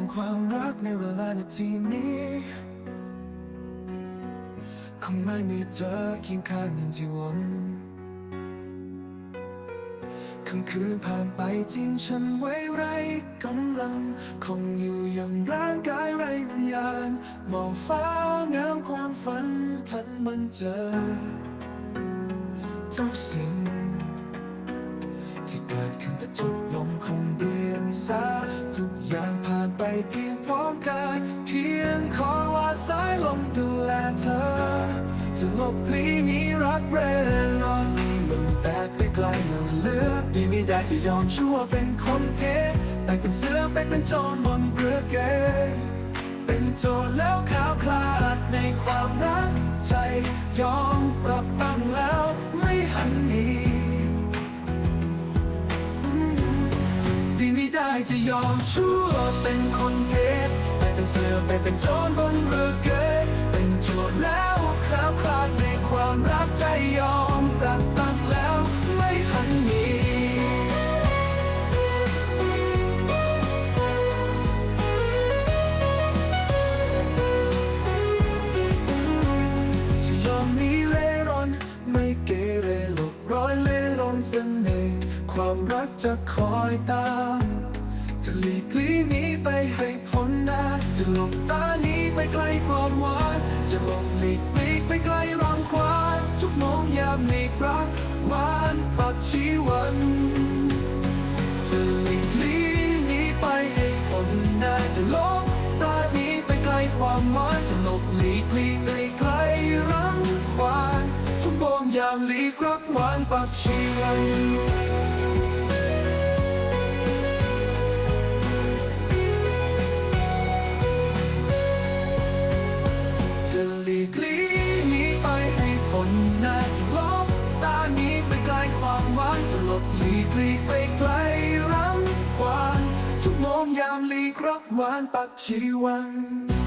ห่งความรักในเวลานาทีนี้คงไม่มีเธอเคียงข้างอย่างที่หวังค่ำคืนผ่านไปทิ้งฉันไว้ไรกำลัง คงอยู่อย่างร่างกายไรวิญญาณมองฟ้าเงาความฝันพลันมันเจอ ทุกสิ่ง ที่เกิดขึ้นแต่จบลงคงเดียงสาทุ เพียงพร้อมกันเพียงขอว่าสายลมดูแลเธอจะลบลีหนี้รักเร่ร่อนมันแตกไปไกลมันเลือดีไม่ได้จะยอมชั่วเป็นคนเพแต่เป็นเสือไปเป็นโจรบนเรือเกเป็นโจรแล้วขาวคลาดในความรักใจยอมปรับ ได้จะยอมชั่วเป็นคนเพศไปเป็นเสือไปเป็นโจรบนเรือเกยเป็นโจรแล้วคลาวคลาดในความรักใจยอมรับตั้งแล้วไม่หันหนีจะยอมหนี ความรักจะคอยตามจะหลีกลี่นี้ไปให้พ้นหน้าจะหลบตาหนีไปไกลความหวานจะหลบหลีกหลีกไปไกลรังควานทุกโมงยามหลีกรักหวานปักชีวันจะหลีกลี่นี้ไปให้พ้นหน้าจะหลบตาหนีไปไกลความหวานจะหลบหลีกลีกไปไกลรังควานทุกโมงยามหลีกรักหวานปักชีวัน หลีกลี่นีไปให้พ้นหน้าจะลบตาหนีไปไกลความหวานจะหลบหลีกลี่ไปไกลรังควานทุกโมงยามหลีกรักหวานปักชีวัน